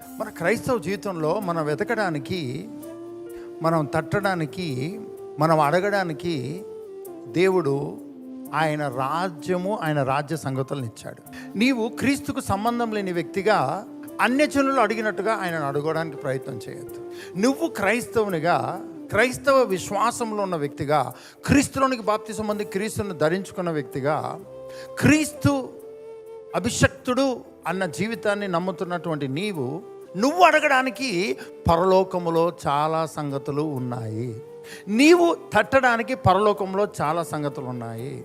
మన క్రైస్తవ జీవితంలో మనం వెతకడానికి మనం తట్టడానికి మనం అడగడానికి దేవుడు ఆయన రాజ్యము ఆయన రాజ్య సంగతులను ఇచ్చాడు. నీవు క్రీస్తుకు సంబంధం లేని వ్యక్తిగా అన్యజనులు అడిగినట్టుగా ఆయనను అడగడానికి ప్రయత్నం చేయొద్దు. నువ్వు క్రైస్తవునిగా క్రైస్తవ విశ్వాసంలో ఉన్న వ్యక్తిగా క్రీస్తులోనికి బాప్తి సంబంధి క్రీస్తును ధరించుకున్న వ్యక్తిగా క్రీస్తు అభిషక్తుడు అన్న జీవితాన్ని నమ్ముతున్నటువంటి నీవు నువ్వు అడగడానికి పరలోకములో చాలా సంగతులు ఉన్నాయి. నీవు తట్టడానికి పరలోకంలో చాలా సంగతులు ఉన్నాయి.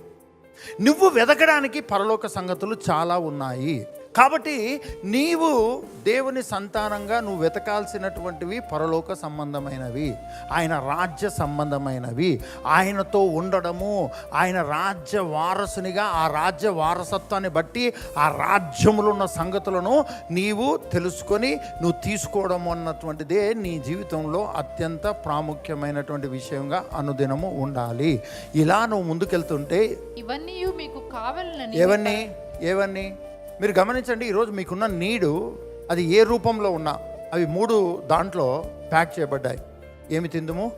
నువ్వు వెతకడానికి పరలోక సంగతులు చాలా ఉన్నాయి. కాబట్టి నీవు దేవుని సంతానంగా నువ్వు వెతకాల్సినటువంటివి పరలోక సంబంధమైనవి ఆయన రాజ్య సంబంధమైనవి. ఆయనతో ఉండడము ఆయన రాజ్య వారసునిగా ఆ రాజ్య వారసత్వాన్ని బట్టి ఆ రాజ్యములో ఉన్న సంగతులను నీవు తెలుసుకొని నువ్వు తీసుకోవడం అన్నటువంటిదే నీ జీవితంలో అత్యంత ప్రాముఖ్యమైనటువంటి విషయంగా అనుదినము ఉండాలి. ఇలా నువ్వు ముందుకెళ్తుంటే ఇవన్నీ మీకు కావాలని ఏవన్నీ ఏవన్నీ మీరు గమనించండి ఈరోజు మీకున్న నీడు అది ఏ రూపంలో ఉన్నా అవి మూడు దాంట్లో ప్యాక్ చేయబడ్డాయి. ఏమి తిందుము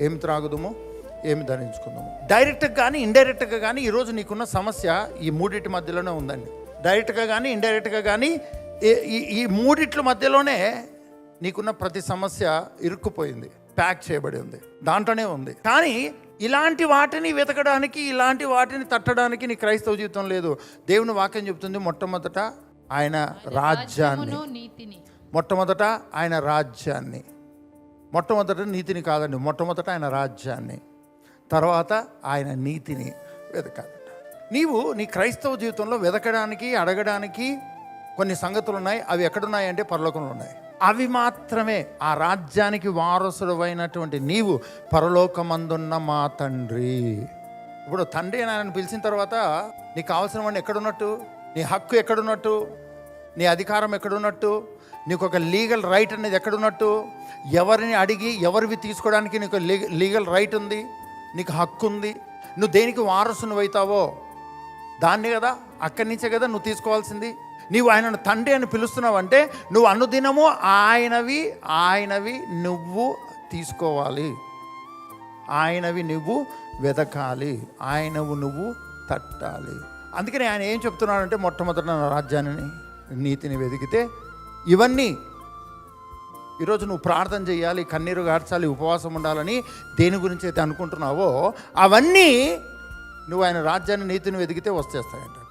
ఏమి త్రాగుదుము ఏమి ధరించుకుందాము. డైరెక్ట్గా కానీ ఇండైరెక్ట్గా కానీ ఈరోజు నీకున్న సమస్య ఈ మూడిటి మధ్యలోనే ఉందండి. డైరెక్ట్గా కానీ ఇండైరెక్ట్గా కానీ ఈ- ఈ ఈ మూడిట్ల మధ్యలోనే నీకున్న ప్రతి సమస్య ఇరుక్కుపోయింది ప్యాక్ చేయబడి ఉంది దాంట్లోనే ఉంది. కానీ ఇలాంటి వాటిని వెతకడానికి ఇలాంటి వాటిని తట్టడానికి నీ క్రైస్తవ జీవితం లేదు. దేవుని వాక్యం చెప్తుంది మొట్టమొదట ఆయన రాజ్యాన్ని. మొట్టమొదట ఆయన రాజ్యాన్ని. మొట్టమొదట నీతిని కాదండి మొట్టమొదట ఆయన రాజ్యాన్ని. తర్వాత ఆయన నీతిని వెతకాలట నీవు నీ క్రైస్తవ జీవితంలో వెతకడానికి అడగడానికి కొన్ని సంగతులు ఉన్నాయి అవి ఎక్కడున్నాయి అంటే పరలోకంలో ఉన్నాయి. అవి మాత్రమే. ఆ రాజ్యానికి వారసుడమైనటువంటి నీవు పరలోకమందున్న మా తండ్రి. ఇప్పుడు తండ్రి అని ఆయన పిలిచిన తర్వాత నీకు కావాల్సిన వాడిని ఎక్కడున్నట్టు? నీ హక్కు ఎక్కడున్నట్టు? నీ అధికారం ఎక్కడున్నట్టు? నీకు ఒక లీగల్ రైట్ అనేది ఎక్కడున్నట్టు? ఎవరిని అడిగి ఎవరివి తీసుకోవడానికి నీకు లీగల్ రైట్ ఉంది? నీకు హక్కు ఉంది? నువ్వు దేనికి వారసును అవుతావో దాన్ని కదా అక్కడి నుంచే కదా నువ్వు తీసుకోవాల్సింది? నీవు ఆయనను తండ్రి అని పిలుస్తున్నావు అంటే నువ్వు అనుదినము ఆయనవి ఆయనవి నువ్వు తీసుకోవాలి. ఆయనవి నువ్వు వెతకాలి ఆయనవు నువ్వు తట్టాలి. అందుకని ఆయన ఏం చెప్తున్నాడంటే మొట్టమొదట నా రాజ్యాన్ని నీతిని వెతికితే ఇవన్నీ ఈరోజు నువ్వు ప్రార్థన చేయాలి కన్నీరు గార్చాలి ఉపవాసం ఉండాలని దేని గురించి అయితే అనుకుంటున్నావో అవన్నీ నువ్వు ఆయన రాజ్యాన్ని నీతిని వెతికితే వచ్చేస్తాయంట